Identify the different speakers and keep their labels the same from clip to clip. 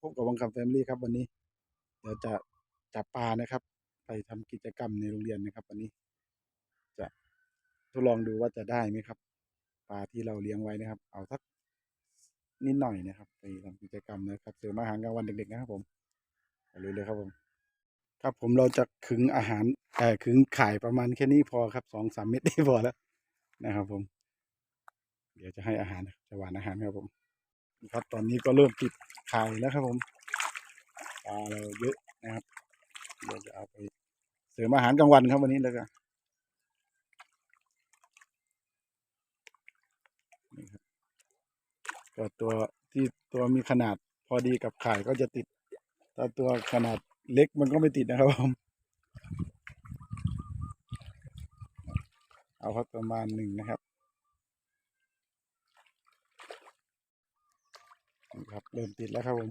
Speaker 1: พบกับวังคำแฟมิลี่ครับวันนี้ เดี๋ยวจะจับปลานะครับ ไปทำกิจกรรมในโรงเรียนนะครับ วันนี้ จะทดลองดูว่าจะได้ไหมครับ ปลาที่เราเลี้ยงไว้นะครับ เอาสักนิดหน่อยนะครับ ไปทำกิจกรรมนะครับเสริมอาหารกลางวันเด็กๆนะครับผมไปเลยเลยครับผม ครับผมเราจะขึงอาหารเอ่อขึงข่ายประมาณแค่นี้พอครับสองสามเม็ดได้พอแล้วนะครับผม เดี๋ยวจะให้อาหารจะหวานอาหารครับผม ครับ ตอนนี้ก็เริ่มติดไข่แล้วครับผมปลาเราเยอะนะครับเดี๋ยวจะเอาไปเสริมอาหารกลางวันครับวันนี้แล้วก็นี่ครับก็ตัวที่ตัวมีขนาดพอดีกับไข่ก็จะติดถ้าตัวขนาดเล็กมันก็ไม่ติดนะครับผมเอาครับประมาณหนึ่งนะครับ นี่ครับเริ่มติดแล้วครับผม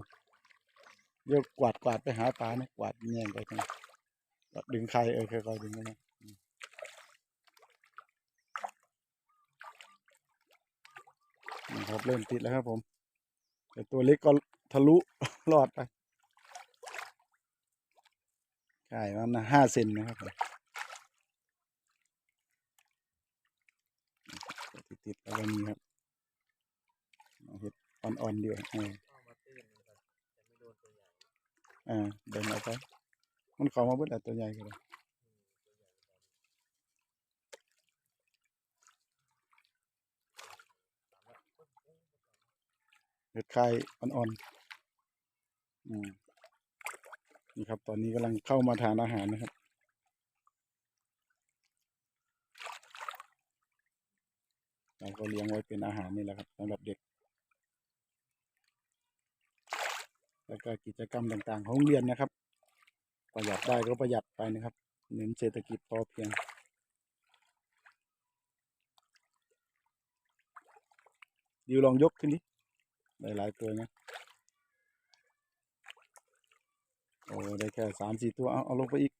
Speaker 1: เรียกกวาดกวาดไปหาปลานะกวาดแย่งไปทางดึงใครเออค่อยๆดึงเข้ามาอืมนี่ครับเริ่มติดแล้วครับผม แต่ตัวเล็กก็ทะลุรอดไปใช่มันห้าเซนนะครับผมติดติดๆแล้วก็มีครับเห็ด อ่อนๆเดียวเออ
Speaker 2: เข้ามาตื้นนะครับแต่ไม่โดนตัวใหญ่
Speaker 1: อ่าเดินเอาไปมันเขามาเบิดแล้วตัวใหญ่ก็เลย
Speaker 2: ตัวใหญ่ตอน
Speaker 1: เห็ดไข่อ่อนๆอืมนี่ครับ ตอนนี้กำลังเข้ามาทานอาหารนะครับเราก็เลี้ยงไว้เป็นอาหารนี่แหละครับสำหรับเด็ก แล้วก็กิจกรรมต่างๆ ของโรงเรียนนะครับ ประหยัดได้ก็ประหยัดไปนะครับ เน้นเศรษฐกิจพอเพียงดิวลองยกขึ้นดิได้หลายตัวนะโอ้ได้แค่สามสี่ตัวเอาเอาลงไปอีก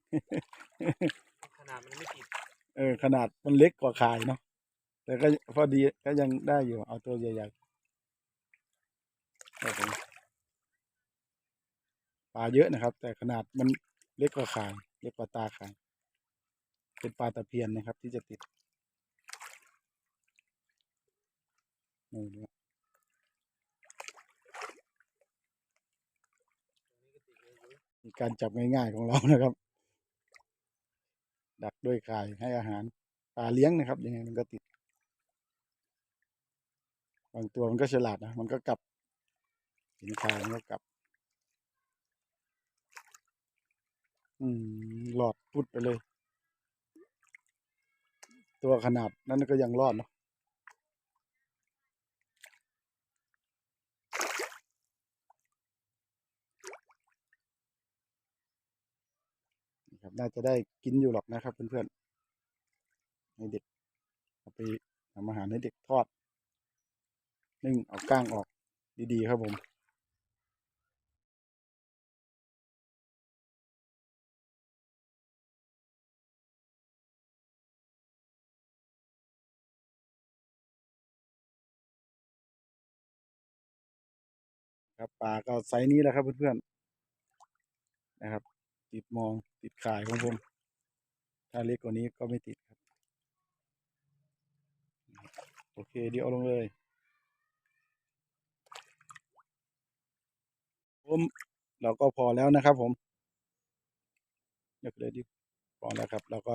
Speaker 2: ขนาดมันไม่ติด
Speaker 1: เออขนาดมันเล็กกว่าคายเนาะแต่ก็พอดีก็ยังได้อยู่เอาตัวใหญ่ๆครับผม ปลาเยอะนะครับ แต่ขนาดมันเล็กกว่าคายเล็กกว่าตาคาย เป็นปลาตะเพียนนะครับ ที่จะติดนี่นะ
Speaker 2: ตรงนี้ก็ติดเยอะอยู่
Speaker 1: มีการจับง่ายๆของเรานะครับ ดักด้วยคายให้อาหารปลาเลี้ยงนะครับยังไงมันก็ติด บางตัวมันก็ฉลาดนะ มันก็กลับเห็นคายมันก็กลับ อืม หลอดพุดไปเลย ตัวขนาดนั้นก็ยังรอดเนาะครับน่าจะได้กินอยู่หรอกนะครับ เพื่อนๆให้เด็กเอาไปทำอาหารให้เด็กทอดนึ่งเอาก้างออกดีๆครับผม ครับปลาก็ไซส์นี้แหละครับเพื่อนๆนะครับ ติดมองติดข่ายของผม ถ้าเล็กกว่านี้ก็ไม่ติดครับ โอเคเดี๋ยวเอาลงเลยผมเราก็พอแล้วนะครับ ผมยกเลยดิพอแล้วครับ เราก็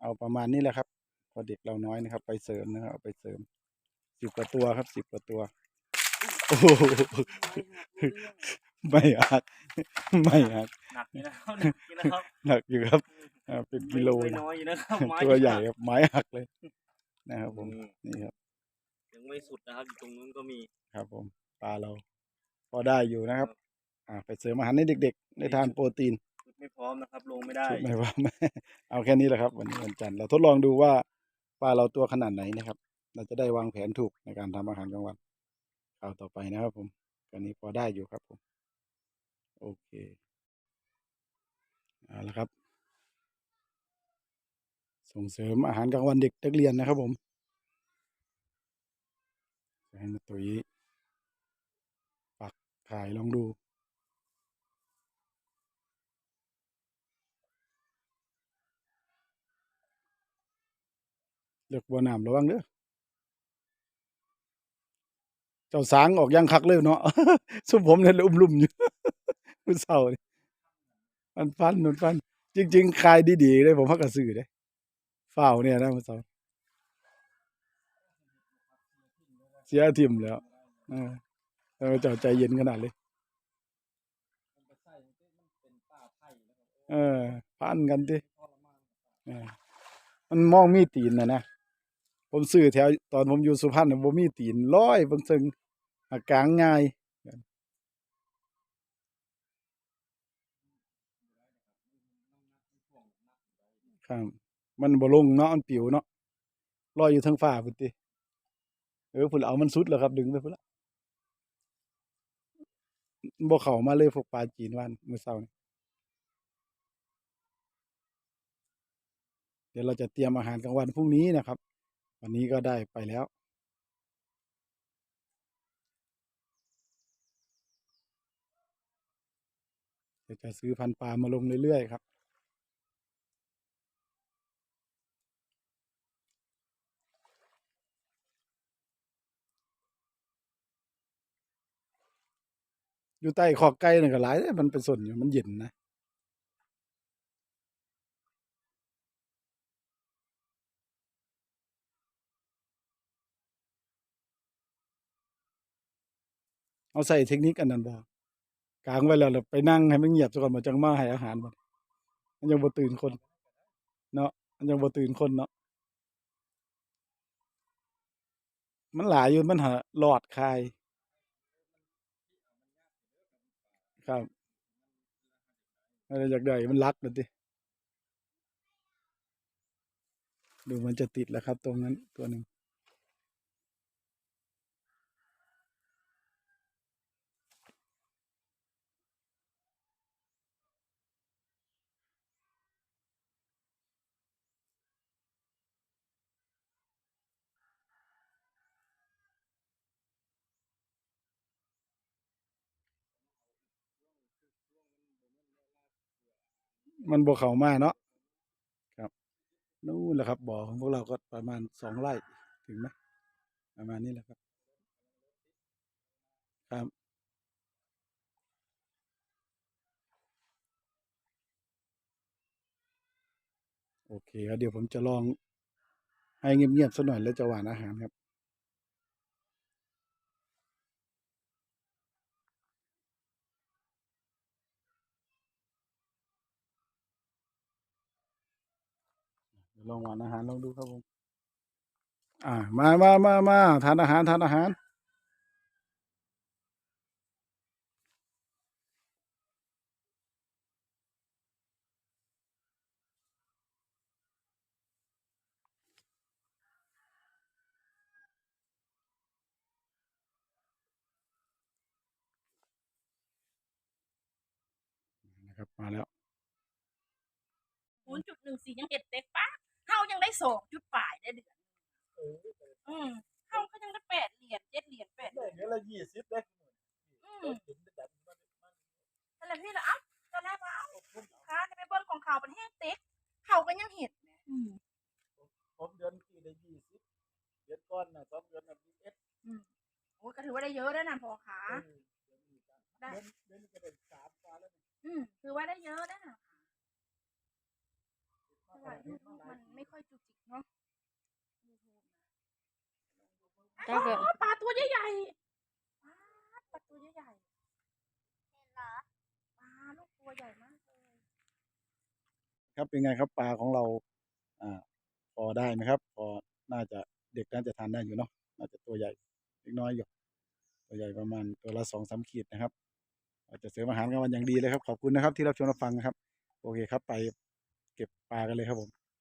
Speaker 1: เอาประมาณนี้แหละครับ พอเด็กเราน้อยนะครับ ไปเสริมนะครับเอาไปเสริมสิบกว่าตัวครับสิบกว่าตัว โอ้โหไม่หัก ไม่หัก
Speaker 2: หนักอยู่นะครับหนักอยู่นะครับ
Speaker 1: หนักอยู่ครับอ่าเป็นกิโล
Speaker 2: ไม่
Speaker 1: นะ
Speaker 2: น้อยอยู่นะครับไม้
Speaker 1: ตัวใหญ่ครับไม้หักเลย นะครับผม
Speaker 2: อืม
Speaker 1: นี่ครับ
Speaker 2: ยังไม่สุดนะครับอยู่ตรงนู้นก็มี
Speaker 1: ครับผมปลาเรา พอได้อยู่นะครับ อ่า ไปเสริมอาหารให้เด็กๆได้ทานโปรตีน
Speaker 2: ชุดไม่พร้อมนะครับลงไม่ได้
Speaker 1: ชุดไม่ว่าเอาแค่นี้แหละครับ วันนี้วันจันทร์เราทดลองดูว่าปลาเราตัวขนาดไหนนะครับ เราจะได้วางแผนถูกในการทำอาหารกลางวัน คราวต่อไปนะครับผมตอนนี้พอได้อยู่ครับผม โอเคเอาละครับ ส่งเสริมอาหารกลางวันเด็กนักเรียนนะครับผมให้มาตุยปักถ่ายลองดูเลือกบัวน้ำระวังเด้อ เจ้าสางออกยังคักเลยเนาะซุผมเนี่ยอุ้มลุ่มอยู่มื้อเช้านี่มันฟันมันฟัน จริง ๆ คายดีๆเลยผมพักกระสือเด้ฝ้าวเนี่ยนะมื้อเช้าเสียทิมแล้วเออเจ้าใจเย็นขนาดเลยเออพันกันติมันมองมีตีนนะนะ ผมซื้อแถวตอนผมอยู่สุพรรณน่ะบ่มีตีนร้อยบิ่งซึ่งอากางง่ายครับมันบ่ลงเนาะมันปิวเนาะลอยอยู่ทั้งฟ้าพุ่นติเออพุ่นเอามันสุดแล้วครับ ดึงไปพุ่นละบ่เข้ามาเลยพวกปลาจีนวานมื้อเช้านี่เดี๋ยวเราจะเตรียมอาหารกลางวันพรุ่งนี้นะครับ วันนี้ก็ได้ไปแล้ว จะซื้อพันปลามาลงเรื่อยๆครับอยู่ใต้ขอบไก่นั่ก็หลายเด้มันเป็นส่วนอยู่มันเย็นนะ เอาใส่เทคนิคอันนั้นบ่กางไว้แล้วไปนั่งให้มันเงียบซะก่อนบ่จังมาให้อาหารมันมันยังบ่ตื่นคน เนาะมันยังบ่ตื่นคนเนาะมันหลายอยู่มันหาหลอดคาย ครับอะไรอยากได้มันรักนั่นติดูมันจะติดแล้วครับ ตรงนั้นตัวหนึ่ง มันบ่เข้ามาเนาะครับนู่นแหละครับบ่อของพวกเราก็ประมาณสองไร่ถึงไหมประมาณนี้แหละครับ ครับโอเคครับเดี๋ยวผมจะลองให้เงียบๆสักหน่อยแล้วจะหวานอาหารครับ เดี๋ยว ลองหวานอาหารลองดูครับผมอ่ามามามามาทานอาหารทานอาหารนะครับมาแล้ว
Speaker 3: ศูนย์จุดหนึ่งสี่ยังเห็ดเต็ก สองจุดป่ายได้เดือนอืมเฮาก็ยังได้แปดเหรียญเจ็ดเหรียญแปดเหรียญ
Speaker 1: เดือนละยี่สิบเลย
Speaker 3: อืมนั่นแหละพี่ละเอ้าตอนแรกว่าเอ้าค้าในไปเบิ้ลของเขาเป็นแห้งเต็กเขาก็ยังเห็ดเนี่ยอืม
Speaker 1: ผมเดือนที่ได้ยี่สิบเดือนก้อนนะสองเดือนนะยี่สิบเอ็ด
Speaker 3: อืมโอ้ยก็ถือว่าได้เยอะแล้วนะพอขาได้
Speaker 1: เดือนเดือนนี้ก็ได้สามกว่าแล้ว
Speaker 3: อืมถือว่าได้เยอะแล้วนะเพ ราะว่ายูทูบมันไม่ค่อยจุกจิกเนาะ YouTube นะ
Speaker 4: ถ้าเกิด
Speaker 3: อ๋อปลาตัวใหญ่ๆปลาปลาตัวใหญ่ๆเห็นเหรอปลาลูกตัวใหญ่มากเลย
Speaker 1: ครับเป็นไงครับปลาของเราอ่าพอได้ไหมครับพอน่าจะเด็กน่าจะทานได้อยู่เนาะน่าจะตัวใหญ่เล็กน้อยอยู่ตัวใหญ่ประมาณตัวละสองสามขีดนะครับอาจจะเสริมอาหารกันวันอย่างดีเลยครับ ขอบคุณนะครับที่รับชมรับฟังนะครับ โอเคครับไป เก็บปลากันเลยครับผม